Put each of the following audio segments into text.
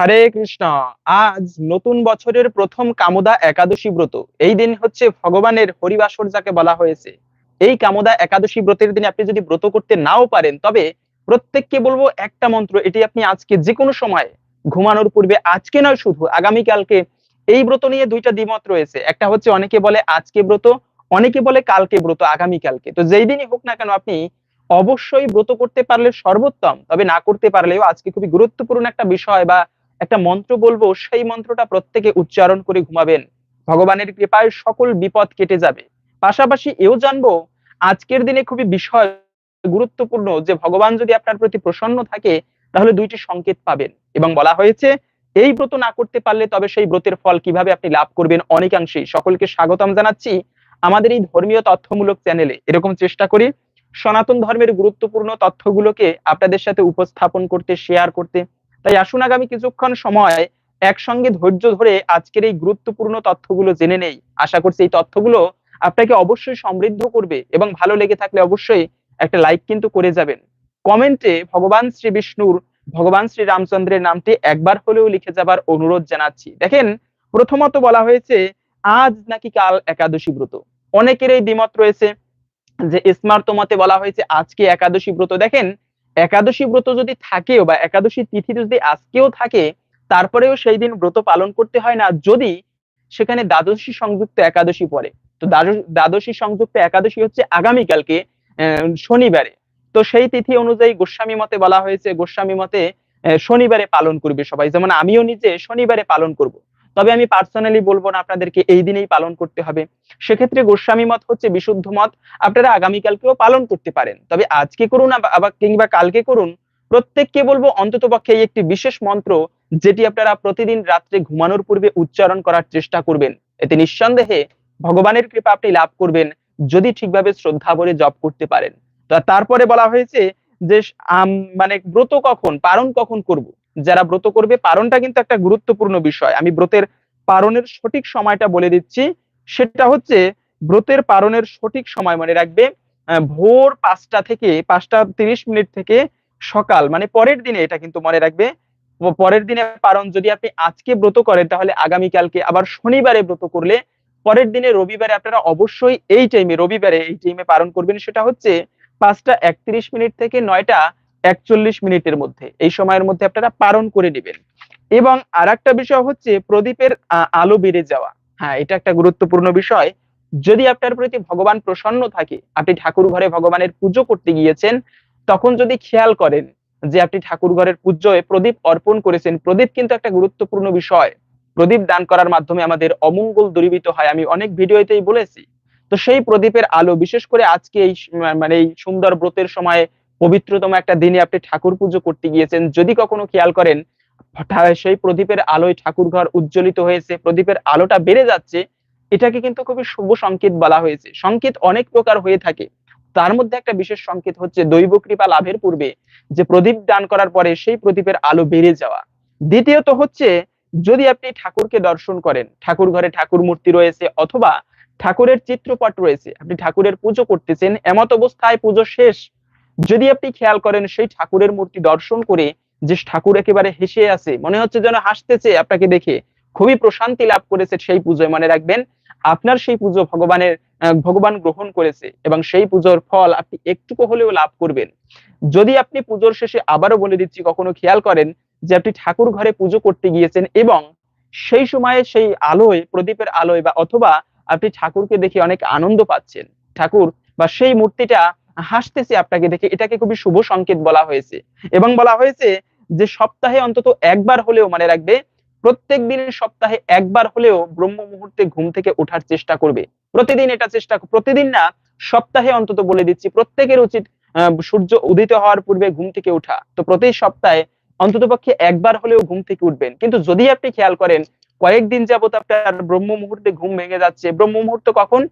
হরে কৃষ্ণ। আজ নতুন বছরের প্রথম কামদা একাদশী ব্রত। এই দিন হচ্ছে ভগবানের হরিবাসর যাকে বলা হয়েছে। এই কামদা একাদশী ব্রতের দিনে আপনি যদি ব্রত করতে নাও পারেন, তবে প্রত্যেককে বলব একটা মন্ত্র, এটি আপনি আজকে যে কোনো সময় ঘুমানোর পূর্বে, আজকে নয় শুধু, আগামীকালকে এই ব্রত নিয়ে দুইটা দ্বিমত রয়েছে। একটা হচ্ছে অনেকে বলে আজকে ব্রত, অনেকে বলে কালকে ব্রত, আগামীকালকে। তো যেই দিনই হোক না কেন, আপনি অবশ্যই ব্রত করতে পারলে সর্বোত্তম, তবে না করতে পারলেও আজকে খুবই গুরুত্বপূর্ণ একটা বিষয় বা একটা মন্ত্র বলব, সেই মন্ত্রটা প্রত্যেকে উচ্চারণ করে ঘুমাবেন। ভগবানের কৃপায় সকল বিপদ কেটে যাবে। পাশাপাশি এও জানব, আজকের দিনে খুবই বিষয় গুরুত্বপূর্ণ যে ভগবান যদি আপনার প্রতি প্রসন্ন থাকে, তাহলে দুইটি সংকেত পাবেন এবং বলা হয়েছে, এই ব্রত না করতে পারলে তবে সেই ব্রতের ফল কীভাবে আপনি লাভ করবেন অনেকাংশেই সকলকে স্বাগতম জানাচ্ছি আমাদের এই ধর্মীয় তথ্যমূলক চ্যানেলে। এরকম চেষ্টা করি, সনাতন ধর্মের গুরুত্বপূর্ণ তথ্যগুলোকে আপনাদের সাথে উপস্থাপন করতে শেয়ার করতে। তাই আসুন আগামী কিছুক্ষণ সময় একসঙ্গে ধৈর্য ধরে আজকের এই গুরুত্বপূর্ণ তথ্যগুলো জেনে নেই। আশা করছি এই তথ্যগুলো আপনাকে অবশ্যই সমৃদ্ধ করবে এবং ভালো লেগে থাকলে অবশ্যই একটা লাইক কিন্তু করে যাবেন। কমেন্টে ভগবান শ্রী বিষ্ণুর, ভগবান শ্রী রামচন্দ্রের নামটি একবার হলেও লিখে যাবার অনুরোধ জানাচ্ছি। দেখেন, প্রথমত বলা হয়েছে, আজ নাকি কাল একাদশী ব্রত। অনেকের এই দ্বিমত রয়েছে যে স্মার্ত মতে বলা হয়েছে, আজকে একাদশী ব্রত। দেখেন একাদশী ব্রত যদি থাকেও বা একাদশী তিথি যদি আজকেও থাকে, তারপরেও সেই দিন ব্রত পালন করতে হয় না, যদি সেখানে দ্বাদশী সংযুক্ত একাদশী পড়ে। তো দ্বাদশী সংযুক্ত একাদশী হচ্ছে আগামীকালকে শনিবারে। তো সেই তিথি অনুযায়ী গোস্বামী মতে বলা হয়েছে, গোস্বামী মতে শনিবারে পালন করবে সবাই। যেমন আমিও নিজে শনিবারে পালন করব। তবে আমি পার্সোনালি বলব না আপনাদেরকে এই দিনেই পালন করতে হবে। সেক্ষেত্রে গোস্বামী মত হচ্ছে বিশুদ্ধ মত আপনারা আগামীকালকেও পালন করতে পারেন। তবে আজকে করুন আবার কিংবা কালকে করুন, প্রত্যেককে বলব অন্তত পক্ষে এই একটি বিশেষ মন্ত্র, যেটি আপনারা প্রতিদিন রাত্রে ঘুমানোর পূর্বে উচ্চারণ করার চেষ্টা করবেন। এতে নিঃসন্দেহে ভগবানের কৃপা আপনি লাভ করবেন, যদি ঠিকভাবে শ্রদ্ধা ভরে জপ করতে পারেন। তারপরে বলা হয়েছে যে মানে ব্রত কখন পারণ কখন করব? যারা ব্রত করবে, পারণটা কিন্তু একটা গুরুত্বপূর্ণ বিষয়। আমি ব্রতের পারণের সঠিক সময়টা বলে দিচ্ছি। সেটা হচ্ছে, ব্রতের পারণের সঠিক সময় মনে রাখবে ভোর পাঁচটা থেকে, পাঁচটা তিরিশ মিনিট থেকে সকাল মানে পরের দিনে এটা কিন্তু মনে রাখবে। পরের দিনে পারণ যদি আপনি আজকে ব্রত করেন, তাহলে আগামীকালকে আবার শনিবারে ব্রত করলে, পরের দিনে রবিবারে আপনারা অবশ্যই এই টাইমে রবিবারে এই টাইমে পালন করবেন। সেটা হচ্ছে, পাঁচটা একত্রিশ মিনিট থেকে নয়টা একচল্লিশ মিনিটের মধ্যে, এই সময়ের মধ্যে আপনারা পালন করে নেবেন। এবং আর একটা বিষয় হচ্ছে প্রদীপের আলো বেড়ে যাওয়া। হ্যাঁ এটা একটা গুরুত্বপূর্ণ বিষয়। যদি আপনার প্রতি ভগবান প্রসন্ন থাকে, আপনি ঠাকুর ঘরে ভগবানের পুজো করতে গিয়েছেন, তখন যদি খেয়াল করেন যে আপনি ঠাকুর ঘরের পুজোয় প্রদীপ অর্পণ করেছেন, প্রদীপ কিন্তু একটা গুরুত্বপূর্ণ বিষয়। প্রদীপ দান করার মাধ্যমে আমাদের অমঙ্গল দূরীভূত হয়। আমি অনেক ভিডিওতেই বলেছি। তো সেই প্রদীপের আলো, বিশেষ করে আজকে এই মানে এই সুন্দর ব্রতের সময় পবিত্রতম একটা দিনে আপনি ঠাকুর পুজো করতে গিয়েছেন। যদি কখনো খেয়াল করেন সেই প্রদীপের আলোয় ঠাকুর ঘর উজ্জ্বলিত হয়েছে, প্রদীপের আলোটা বেড়ে যাচ্ছে, এটাকে কিন্তু খুবই শুভ সংকেত বলা হয়েছে। সংকেত অনেক প্রকার হয়ে থাকে। তার মধ্যে একটা বিশেষ সংকেত হচ্ছে দৈব কৃপা লাভের পূর্বে, যে প্রদীপ দান করার পরে সেই প্রদীপের আলো বেড়ে যাওয়া। দ্বিতীয়ত হচ্ছে, যদি আপনি ঠাকুরকে দর্শন করেন, ঠাকুর ঘরে ঠাকুর মূর্তি রয়েছে অথবা ঠাকুরের চিত্রপট রয়েছে, আপনি ঠাকুরের পুজো করতেছেন, এমত অবস্থায় পুজো শেষ যদি আপনি খেয়াল করেন, সেই ঠাকুরের মূর্তি দর্শন করে যে ঠাকুর একেবারে হেসে আছে, মনে হচ্ছে যেন হাসতেছে আপনাকে দেখে। খুবই প্রশান্তি লাভ করেছে সেই পুজোয়, মনে রাখবেন। আপনার সেই পুজো ভগবানের ভগবান গ্রহণ করেছে এবং সেই পুজোর ফল আপনি একটুকু হলেও লাভ করবেন। যদি আপনি পুজোর শেষে আবারও বলে দিচ্ছি, কখনো খেয়াল করেন যে আপনি ঠাকুর ঘরে পুজো করতে গিয়েছেন এবং সেই সময়ে সেই আলোয়, প্রদীপের আলোয় বা অথবা আপনি ঠাকুরকে দেখে অনেক আনন্দ পাচ্ছেন। ঠাকুর বা সেই মূর্তিটা হাসতেছে আপনাকে দেখে, এটাকে খুবই শুভ সংকেত বলা হয়েছে। এবং বলা হয়েছে যে সপ্তাহে অন্তত একবার হলেও মানে রাখবে, প্রত্যেক দিনের সপ্তাহে একবার হলেও ব্রহ্ম মুহূর্তে ঘুম থেকে ওঠার চেষ্টা করবে। প্রতিদিন এটা চেষ্টা প্রতিদিন না, সপ্তাহে অন্তত বলে দিচ্ছি, প্রত্যেকের উচিত সূর্য উদিত হওয়ার পূর্বে ঘুম থেকে ওঠা। তো প্রতি সপ্তাহে অন্তত পক্ষে একবার হলেও ঘুম থেকে উঠবেন। কিন্তু যদি আপনি খেয়াল করেন, কয়েকদিন যাবত আপনার ব্রহ্ম মুহূর্তে ঘুম ভেঙে যাচ্ছে। ব্রহ্ম মুহূর্ত কখন?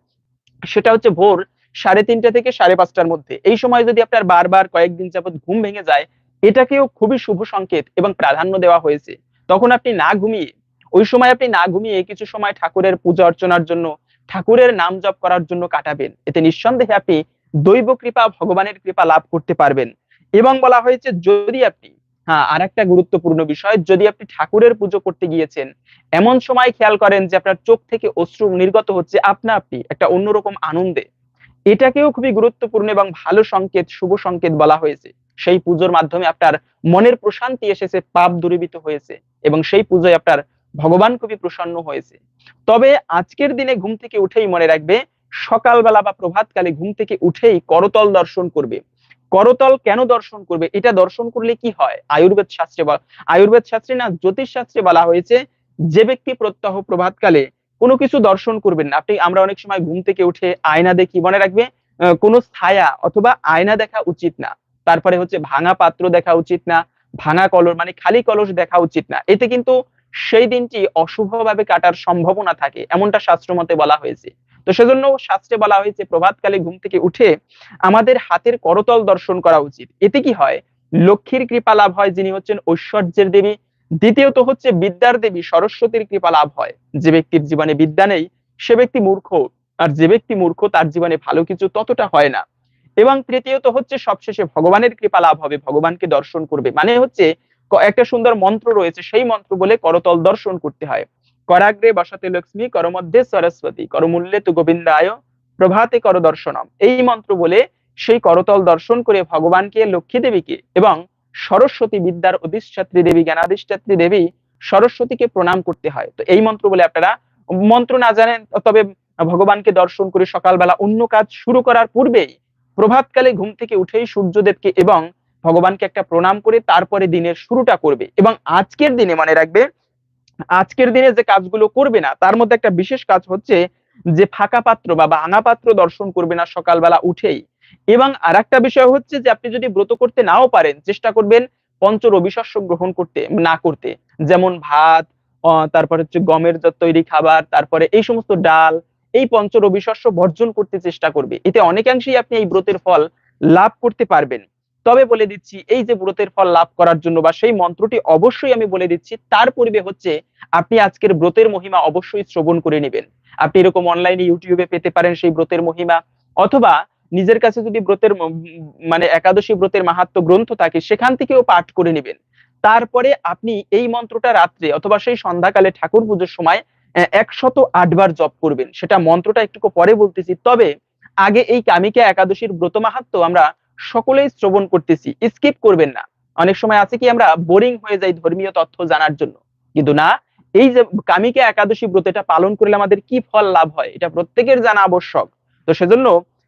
সেটা হচ্ছে ভোর। সাড়ে তিনটা থেকে সাড়ে পাঁচটার মধ্যে। এই সময় যদি আপনার বারবার কয়েকদিন যাবত ঘুম ভেঙে যায়, এটাকেও খুবই শুভ সংকেত এবং প্রাধান্য দেওয়া হয়েছে। তখন আপনি না ঘুমিয়ে, ওই সময় আপনি না ঘুমিয়ে কিছু সময় ঠাকুরের পূজা অর্চনার জন্য, ঠাকুরের নাম জপ করার জন্য কাটাবেন। এতে নিঃসন্দেহে আপনি দৈব কৃপা, ভগবানের কৃপা লাভ করতে পারবেন। এবং বলা হয়েছে, যদি আপনি হ্যাঁ আর একটা গুরুত্বপূর্ণ বিষয়, যদি আপনি ঠাকুরের পুজো করতে গিয়েছেন, এমন সময় খেয়াল করেন যে আপনার চোখ থেকে অশ্রু নির্গত হচ্ছে, আপনা আপনি একটা অন্যরকম আনন্দে। এটাকেও খুবই গুরুত্বপূর্ণ এবং ভালো সংকেত, শুভ সংকেত বলা হয়েছে। সেই পুজোর মাধ্যমে আপনার মনের প্রশান্তি এসেছে, পাপ দূরীভূত হয়েছে এবং সেই পুজোয় আপনার ভগবান খুবই প্রসন্ন হয়েছে। তবে আজকের দিনে ঘুম থেকে উঠেই মনে রাখবে, সকালবেলা বা প্রভাতকালে ঘুম থেকে উঠেই করতল দর্শন করবে। করতল কেন দর্শন করবে? এটা দর্শন করলে কি হয়? আয়ুর্বেদ শাস্ত্রে আয়ুর্বেদ শাস্ত্রে না জ্যোতিষ শাস্ত্রে বলা হয়েছে, যে ব্যক্তি প্রত্যহ প্রভাতকালে কোনো কিছু দর্শন করবেন না। আপনি, আমরা অনেক সময় ঘুম থেকে উঠে আয়না দেখি, মনে রাখবে কোনো ছায়া অথবা আয়না দেখা উচিত না। তারপরে হচ্ছে ভাঙা পাত্র দেখা উচিত না, ভাঙা কলস মানে খালি কলস দেখা উচিত না। এতে কিন্তু সেই দিনটি অশুভভাবে কাটার সম্ভাবনা থাকে, এমনটা শাস্ত্র মতে বলা হয়েছে। তো সেজন্য শাস্ত্রে বলা হয়েছে, প্রভাতকালে ঘুম থেকে উঠে আমাদের হাতের করতল দর্শন করা উচিত। এতে কি হয়? লক্ষ্মীর কৃপা লাভ হয়, যিনি হচ্ছেন ঐশ্বর্যের দেবী। দ্বিতীয়ত হচ্ছে বিদ্যার দেবী সরস্বতীর কৃপা লাভ হয়। যে ব্যক্তির জীবনে বিদ্যা নেই, সে ব্যক্তি মূর্খ, আর যে ব্যক্তি মূর্খ তার জীবনে ভালো কিছু ততটা হয় না। এবং তৃতীয়ত হচ্ছে সবশেষে ভগবানের কৃপা লাভ হবে, ভগবানকে দর্শন করবে। মানে হচ্ছে একটা সুন্দর মন্ত্র রয়েছে, সেই মন্ত্র বলে করতল দর্শন করতে হয়। করাগ্রে বসতে লক্ষ্মী, করমধ্যে সরস্বতী, করমূল্যে তু গোবিন্দায়, প্রভাতে কর দর্শনম এই মন্ত্র বলে সেই করতল দর্শন করে ভগবানকে, লক্ষ্মী দেবীকে এবং সরস্বতী বিদ্যার অধিষ্ঠাত্রী দেবী, জ্ঞানাধিষ্ঠাত্রী দেবী সরস্বতীকে প্রণাম করতে হয়। তো এই মন্ত্র বলে আপনারা মন্ত্র না জানেন, তবে ভগবানকে দর্শন করে সকালবেলা অন্য কাজ শুরু করার পূর্বেই প্রভাতকালে ঘুম থেকে উঠেই সূর্যদেবকে এবং ভগবানকে একটা প্রণাম করে তারপরে দিনের শুরুটা করবে। এবং আজকের দিনে মনে রাখবে, আজকের দিনে যে কাজগুলো করবে না, তার মধ্যে একটা বিশেষ কাজ হচ্ছে যে ফাঁকা পাত্র বা ভাঙা পাত্র দর্শন করবে না সকালবেলা উঠেই। এবং আর একটা বিষয় হচ্ছে যে আপনি যদি ব্রত করতে নাও পারেন, চেষ্টা করবেন পঞ্চ রবিশস্য গ্রহণ করতে, না করতে। যেমন ভাত তারপর হচ্ছে গমের তৈরি খাবার, তারপরে এই সমস্ত ডাল, এই পঞ্চ রবিশস্য বর্জন করতে চেষ্টা করবে। এতে অনেকাংশেই আপনি এই ব্রতের ফল লাভ করতে পারবেন। তবে বলে দিচ্ছি, এই যে ব্রতের ফল লাভ করার জন্য বা সেই মন্ত্রটি অবশ্যই আমি বলে দিচ্ছি, তার পূর্বে হচ্ছে আপনি আজকের ব্রতের মহিমা অবশ্যই শ্রবণ করে নেবেন। আপনি এরকম অনলাইনে ইউটিউবে পেতে পারেন সেই ব্রতের মহিমা, অথবা নিজের কাছে যদি ব্রতের মানে একাদশী ব্রতের মাহাত্ম গ্রন্থ থাকে, সেখান থেকেও পাঠ করে নেবেন। তারপরে আপনি এই মন্ত্রটা রাত্রে অথবা সেই সন্ধ্যাকালে ঠাকুর পুজোর সময় একশত আটবার জপ করবেন। সেটা মন্ত্রটা একটু পরে বলতেছি। তবে আগে এই কামিকা একাদশীর ব্রত মাহাত্ম আমরা সকলেই শ্রবণ করতেছি। স্কিপ করবেন না। অনেক সময় আছে কি আমরা বোরিং হয়ে যাই ধর্মীয় তথ্য জানার জন্য। কিন্তু না, এই যে কামিকা একাদশী ব্রত এটা পালন করলে আমাদের কি ফল লাভ হয়? এটা প্রত্যেকের জানা আবশ্যক। তো সেজন্য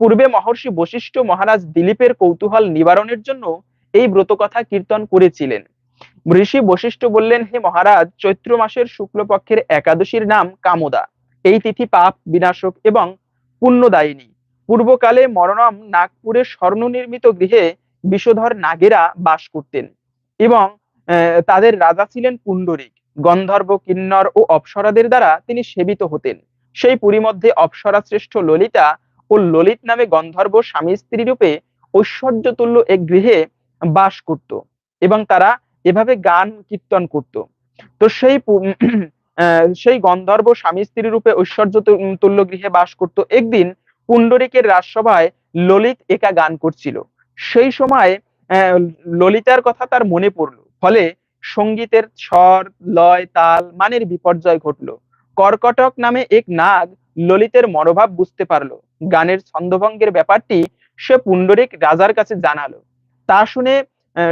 পূর্বে মহর্ষি বশিষ্ঠ মহারাজ দিলীপের কৌতূহল নিবারণের জন্য এই ব্রত কথা কীর্তন করেছিলেন। ঋষি বশিষ্ঠ বললেন, হে মহারাজ, চৈত্র মাসের শুক্লপক্ষের একাদশীর নাম কামদা। এই তিথি পাপ, বিনাশক এবং পুণ্যদায়িনী। পূর্বকালে মরণম নাগপুরের স্বর্ণ নির্মিত গৃহে বিষধর নাগেরা বাস করতেন এবং তাদের রাজা ছিলেন পুণ্ডরিক। গন্ধর্ব, কিন্নর ও অপ্সরাদের দ্বারা তিনি সেবিত হতেন। সেই পুরী মধ্যে অপ্সরা শ্রেষ্ঠ ললিতা ও ললিত নামে গন্ধর্ব স্বামী স্ত্রী রূপে ঐশ্বর্যতুল্য এক গৃহে বাস করত এবং তারা এভাবে গান কীর্তন করত। তো সেই সেই গন্ধর্ব স্বামী স্ত্রী রূপে ঐশ্বর্য তুল্য গৃহে বাস করত। একদিন পুণ্ডরিকের রাজসভায় ললিত একা গান করছিল। সেই সময় ললিতার কথা তার মনে পড়ল। ফলে সঙ্গীতের স্বর, লয়, তাল, মানের বিপর্যয় ঘটলো। কর্কটক নামে এক নাগ ললিতের মনোভাব বুঝতে পারল। গানের ছন্দভঙ্গের ব্যাপারটি সে পুণ্ডরিক রাজার কাছে জানালো। তা শুনে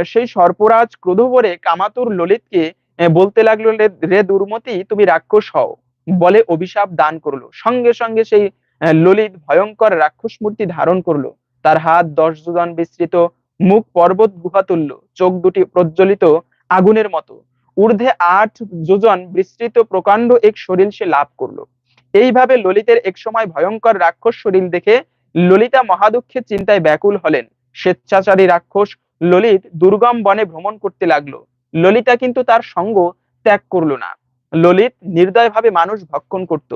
সেই সর্পরাজ ক্রোধ ভরে কামাতুর ললিতকে বলতে লাগল, "রে- দুর্মতি, তুমি রাক্ষস হও। বলে অভিশাপ দান করল। সঙ্গে সঙ্গে সেই ললিত ভয়ঙ্কর রাক্ষস মূর্তি ধারণ করল। তার হাত দশ যোজন বিস্তৃত, মুখ পর্বত গুহা তুল্য চোখ দুটি প্রজ্বলিত আগুনের মতো। ঊর্ধ্বে আট যোজন বিস্তৃত প্রকাণ্ড এক শরীর সে লাভ করল। এইভাবে ললিতের এক সময় ভয়ঙ্কর রাক্ষস শরীর দেখে ললিতা মহাদুঃখে চিন্তায় ব্যাকুল হলেন। স্বেচ্ছাচারী রাক্ষস ললিত দুর্গম বনে ভ্রমণ করতে লাগল। ললিতা কিন্তু তার সঙ্গ ত্যাগ করল না। ললিত নির্দয়ভাবে মানুষ ভক্ষণ করত।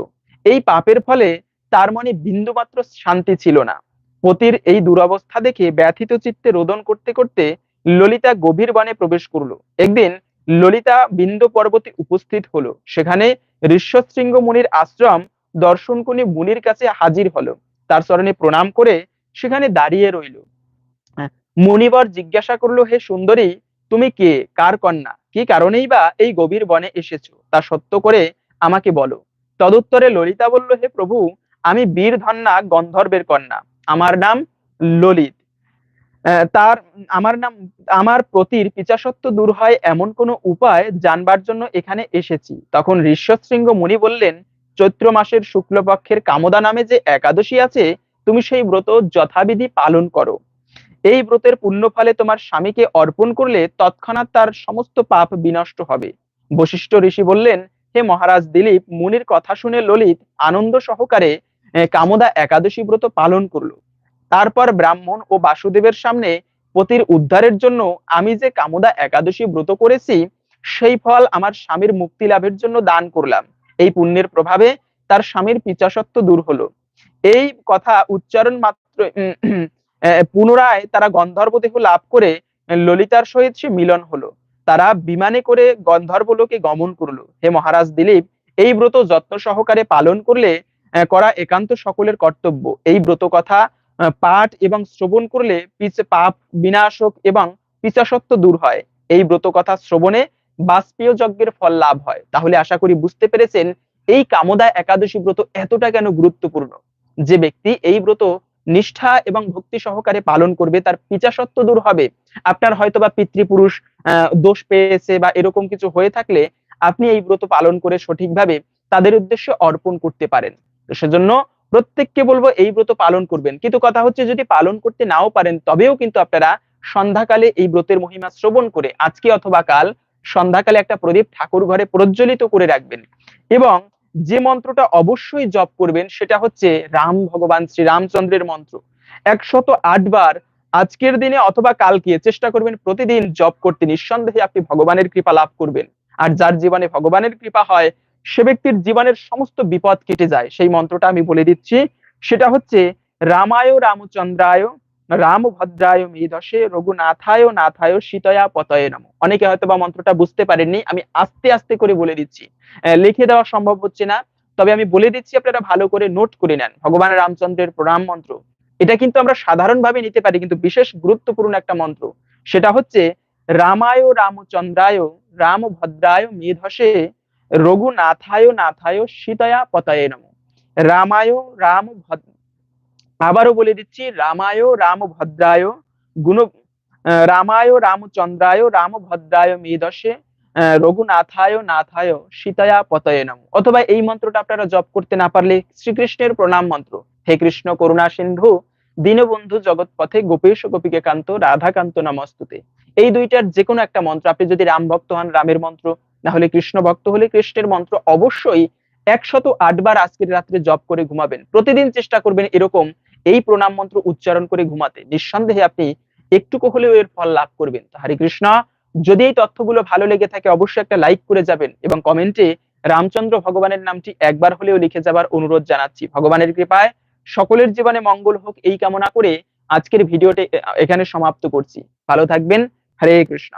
এই পাপের ফলে তার মনে বিন্দুমাত্র শান্তি ছিল না। পতির এই দুরবস্থা দেখে ব্যথিত চিত্তে রোদন করতে করতে ললিতা গভীর বনে প্রবেশ করল। একদিন ললিতা বিন্দ পর্বতে উপস্থিত হলো। সেখানে ঋষ্যশৃঙ্গ মুনির আশ্রম দর্শন করে মুনির কাছে হাজির হলো। তার চরণে প্রণাম করে সেখানে দাঁড়িয়ে রইল। মুনিবর জিজ্ঞাসা করল, হে সুন্দরী, তুমি কে? কার কন্যা? কি কারণেই বা এই গভীর বনে এসেছ? তা সত্য করে আমাকে বলো। তদুত্তরে ললিতা বলল, হে প্রভু, আমি বীর ধন্যা গন্ধর্বের কন্যা। আমার নাম ললিত। তার, আমার নাম, আমার প্রতির পিচাসত্ব দূর হয় এমন কোনো উপায় জানবার জন্য এখানে এসেছি। তখন ঋষ্যশৃঙ্গ মুনি বললেন, চৈত্র মাসের শুক্লপক্ষের কামদা নামে যে একাদশী আছে, তুমি সেই ব্রত যথাবিধি পালন করো। এই ব্রতের পুণ্য ফলে তোমার স্বামীকে অর্পণ করলে তৎক্ষণাৎ তার সমস্ত পাপ বিনষ্ট হবে। বশিষ্ঠ ঋষি বললেন, হে মহারাজ দিলীপ, মুনির কথা শুনে ললিত আনন্দ সহকারে কামদা একাদশী ব্রত পালন করল। তারপর ব্রাহ্মণ ও বাসুদেবের সামনে পতির উদ্ধারের জন্য আমি যে কামদা একাদশী ব্রত করেছি, সেই ফল আমার স্বামীর মুক্তি লাভের জন্য দান করলাম। এই পুণ্যের প্রভাবে তার স্বামীর পিচাসত্ব দূর হলো। এই কথা উচ্চারণ মাত্র পুনরায় তারা গন্ধর্ব দেহ লাভ করে ললিতার সহিত সে মিলন হলো। তারা বিমানে করে গন্ধর্বলোকে গমন করল। হে মহারাজ দিলীপ, এই ব্রত যত্ন সহকারে পালন করলে করা একান্ত সকলের কর্তব্য। এই ব্রত কথা পাঠ এবং শ্রবণ করলে পাপ, বিনাশক এবং পিচাসত্ব দূর হয়। এই ব্রত কথা শ্রবণে বাষ্পীয় যজ্ঞের ফল লাভ হয়। তাহলে আশা করি বুঝতে পেরেছেন এই কামদা একাদশী ব্রত এতটা কেন গুরুত্বপূর্ণ? যে ব্যক্তি এই ব্রত নিষ্ঠা এবং ভক্তি সহকারে পালন করবে, তার পিচাসত্ব দূর হবে। আপনার হয়তোবা পিতৃপুরুষ দোষ পেয়েছে বা এরকম কিছু হয়ে থাকলে আপনি এই ব্রত পালন করে সঠিকভাবে তাদের উদ্দেশ্যে অর্পণ করতে পারেন। সেজন্য প্রত্যেককে বলব এই ব্রত পালন করবেন। কিন্তু কথা হচ্ছে যদি পালন করতে নাও পারেন, তবেও কিন্তু আপনারা সন্ধ্যাকালে এই ব্রতের মহিমা শ্রবণ করে আজকে অথবা কাল সন্ধ্যাকালে একটা প্রদীপ ঠাকুর ঘরে প্রজ্বলিত করে রাখবেন। এবং যে মন্ত্রটা অবশ্যই জপ করবেন, সেটা হচ্ছে রাম ভগবান শ্রী রামচন্দ্রের মন্ত্র। একশত আট বার আজকের দিনে অথবা কালকে চেষ্টা করবেন প্রতিদিন জপ করতে। নিঃসন্দেহে আপনি ভগবানের কৃপা লাভ করবেন। আর যার জীবনে ভগবানের কৃপা হয় সে ব্যক্তির জীবনের সমস্ত বিপদ কেটে যায়। সেই মন্ত্রটা আমি বলে দিচ্ছি। সেটা হচ্ছে, রামায় রামচন্দ্রায় রাম রামভদ্রায় মেধসে রঘুনাথায় নাথায় সীতয়া পতয়ে নম। অনেকে হয়তো বা মন্ত্রটা বুঝতে পারেননি, আমি আস্তে আস্তে করে বলে দিচ্ছি। লিখে দেওয়া সম্ভব হচ্ছে না, তবে আমি বলে দিচ্ছি, আপনারা ভালো করে নোট করে নেন। ভগবান রামচন্দ্রের প্রণাম মন্ত্র। এটা কিন্তু আমরা সাধারণভাবে নিতে পারি, কিন্তু বিশেষ গুরুত্বপূর্ণ একটা মন্ত্র। সেটা হচ্ছে, রামায় রামচন্দ্রায় রামভদ্রায় মেধসে রঘুনাথায় নাথায় সীতায়া পতয়ে নম। রামায় রাম আবারও বলে দিচ্ছি রামায় রামভদ্রায় গুণ রামায় রামচন্দ্রায় রামভদ্রায় আহ, রঘুনাথায় নাথায় সীতায়া পতয়ে নম। অথবা এই মন্ত্রটা আপনারা জপ করতে না পারলে শ্রীকৃষ্ণের প্রণাম মন্ত্র। হে কৃষ্ণ করুণা সিন্ধু দীনবন্ধু জগৎ পথে গোপেশ গোপীকে কান্ত রাধাকান্ত নমস্তুতে। এই দুইটার যে কোনো একটা মন্ত্র আপনি যদি রাম ভক্ত হন রামের মন্ত্র না হলে কৃষ্ণ ভক্ত হলে কৃষ্ণের মন্ত্র অবশ্যই একশত আটবার আজকের রাত্রে জপ করে ঘুমাবেন। প্রতিদিন চেষ্টা করবেন এরকম এই প্রণাম মন্ত্র উচ্চারণ করে ঘুমাতে। নিঃসন্দেহে আপনি একটুকু হলেও এর ফল লাভ করবেন। তো হরে কৃষ্ণ, যদি এই তথ্যগুলো ভালো লেগে থাকে অবশ্যই একটা লাইক করে যাবেন এবং কমেন্টে রামচন্দ্র ভগবানের নামটি একবার হলেও লিখে যাবার অনুরোধ জানাচ্ছি। ভগবানের কৃপায় সকলের জীবনে মঙ্গল হোক এই কামনা করে আজকের ভিডিওটি এখানে সমাপ্ত করছি। ভালো থাকবেন। হরে কৃষ্ণ।